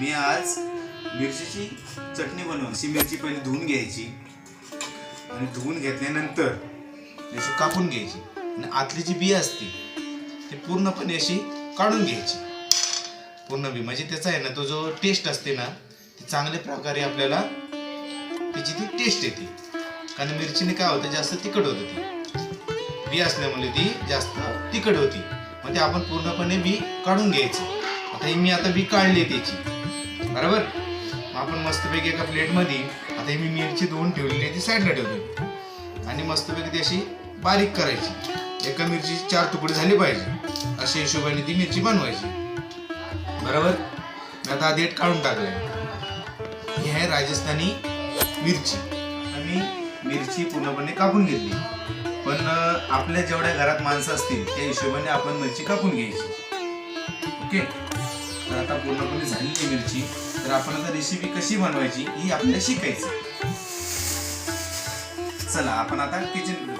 मी आज मिरचीची चटणी बनवण्याची मिरची पहिले धुवून घ्यायची. आणि धुवून घेतल्यानंतर अशी कापून घ्यायची. आणि आतली जी बी असते ती पूर्णपणे अशी काढून घ्यायची. पूर्ण बी. म्हणजे त्याचा आहे ना तो जो टेस्ट असते ना ती चांगल्या प्रकारे आपल्याला त्याची ती टेस्ट येते. कारण मिरचीने काय होतं जास्त तिखट होतं ती. बी असल्यामुळे ती जास्त तिखट होती. मग ते आपण पूर्णपणे बी काढून घ्यायचं. आता ही मी आता बी काढली त्याची. बरोबर? मग आपण मस्तपैकी एका प्लेटमध्ये आता हे मी मिरची धुवून ठेवलेली आहे ती साईडला ठेवतो आणि मस्तपैकी ती अशी बारीक करायची. एका मिरची चार तुकडे झाले पाहिजे. अशा हिशोबाने ती मिरची बनवायची. बरोबर? मी आता आधी काढून टाकलंय. ही आहे राजस्थानी मिरची. आणि मिरची पूर्णपणे कापून घेतली. पण आपल्या जेवढ्या घरात माणसं असतील त्या हिशोबाने आपण मिरची कापून घ्यायची. ओके? तर आता पूर्णपणे झालेली मिरची. तर आपण आता रेसिपी कशी बनवायची ही आपल्याला शिकायची चला आपण आता किचन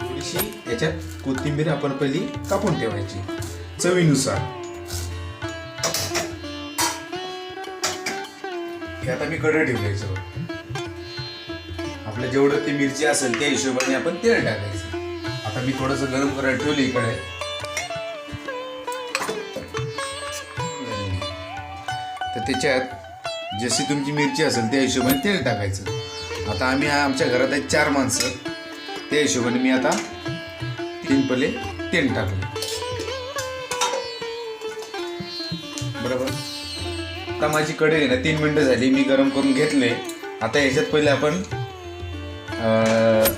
थोडीशी याच्यात कोथिंबीर आपण पहिली कापून ठेवायची चवीनुसार. हे आता मी कडे ठेवलं आपलं जेवढं ते मिरची असेल त्या हिशोबाने आपण तेल टाकायचं. आता मी थोडस गरम करायला ठेवलं इकडे. तर त्याच्यात जशी तुमची मिरची असेल त्या हिशोबाने तेल टाकायचं. आता आम्ही आमच्या घरात आहेत चार माणसं. त्या हिशोबाने मी आता तीन पले तेल टाकले. बरोबर? आता माझी कढई आहे ना तीन मिनटं झाली मी गरम करून घेतले. आता याच्यात पहिले आपण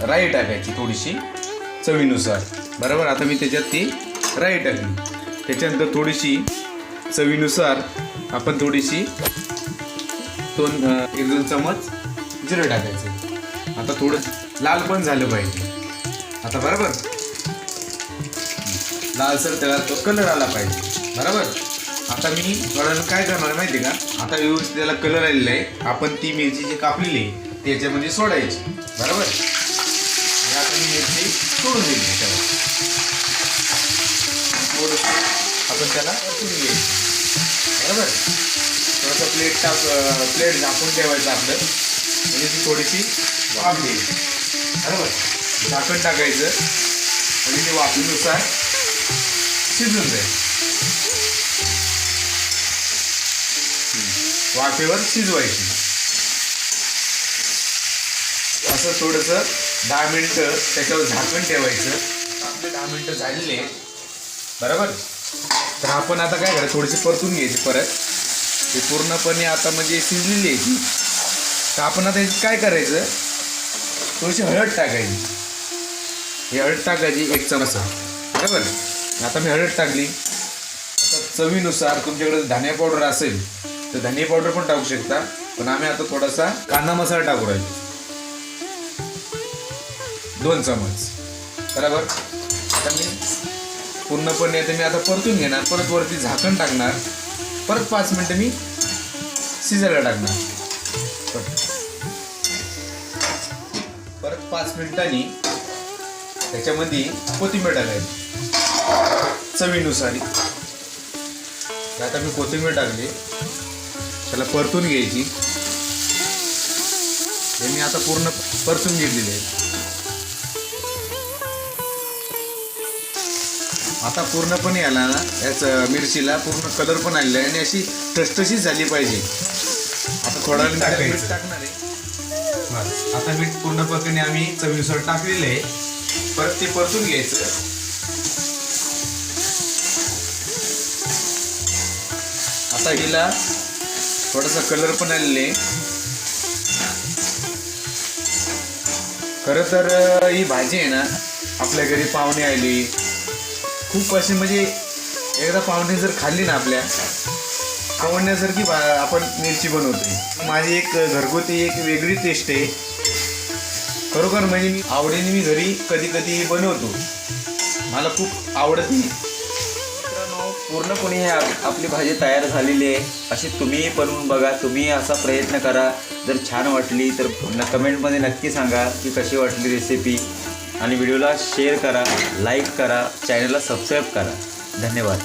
राई टाकायची थोडीशी चवीनुसार. बरोबर? आता मी त्याच्यात ती राई टाकली. त्याच्यानंतर थोडीशी चवीनुसार आपण थोडीशी दोन एक दोन चमच जिरं टाकायचं. आता थोडं लाल पण झालं पाहिजे. आता बरोबर? लालसर त्याला तो कलर आला पाहिजे. बरोबर? आता मी थोड्या काय करणार माहिती आहे का? आता व्यवस्थित त्याला कलर आलेला आहे. आपण ती मिरची जी कापलेली आहे सोडायची. बरोबर? आता मी मिरची सोडून दिली त्याला. आपण त्याला परतून घ्यायचं. बरोबर? थोडंसं प्लेट टाक प्लेट झाकून ठेवायचं आपलं. म्हणजे ती थोडीशी वाफ बरोबर? झाकण टाकायचं. आणि ते वाफीनुसार शिजून जाईल. वाफेवर शिजवायची. असं थोडंसं दहा मिनटं त्याच्यावर झाकण ठेवायचं. आपले दहा मिनटं झालेले. बरोबर? तर आपण आता काय करायचं थोडीशी परतून घ्यायची परत. ते पूर्णपणे आता म्हणजे शिजलेली आहे ती. तर आपण आता याची काय करायचं? थोडीशी हळद टाकायची. ही हळद टाकायची एक चमचा. बरोबर? आता मी हळद टाकली. आता चवीनुसार तुमच्याकडे धनिया पावडर असेल तर धनिया पावडर पण टाकू शकता. पण आम्ही आता थोडासा कांदा मसाला टाकू राहिलो. दोन चमच. बरोबर? आता मी पूर्णपणे ते मी आता परतून घेणार. परत वरती झाकण टाकणार. परत पाच मिनटं मी शिजायला टाकणार. परत. पाच मिनिटांनी त्याच्यामध्ये कोथिंबीर टाकायची. चवीनुसार. आता मी कोथिंबीर टाकली. त्याला परतून घ्यायची. हे मी आता पूर्ण परतून घेतलेली आहे. आता पूर्णपणे याला ना याच मिरचीला पूर्ण कलर पण आलेला आहे आणि अशी टसटशीच झाली पाहिजे. आता थोडा वेळ टाकायचं. टाकणार आहे. आता मीठ पूर्णपणे आम्ही चवीनुसार टाकलेलं आहे. परत ते परतून घ्यायचं. आता हिला थोडासा कलर पण आलेला आहे. खरं तर ही भाजी आहे ना आपल्या घरी पाहुणे आली खूप अशी म्हणजे एकदा पाहुणे जर खाल्ली ना आपल्या आवडण्यासारखी बा आपण मिरची बनवतो माझी एक घरगुती एक वेगळी टेस्ट आहे. खरोखर म्हणजे मी आवडीने मी घरी कधी कधी बनवतो. मला खूप आवडते मित्रांनो पूर्णपणे हे आप- आपली भाजी तयार झालेली आहे. अशी तुम्हीही बनवून बघा तुम्ही असा प्रयत्न करा. जर छान वाटली तर कमेंटमध्ये नक्की सांगा की कशी वाटली रेसिपी आणि व्हिडिओला शेअर करा लाईक करा चॅनलला सबस्क्राईब करा. धन्यवाद.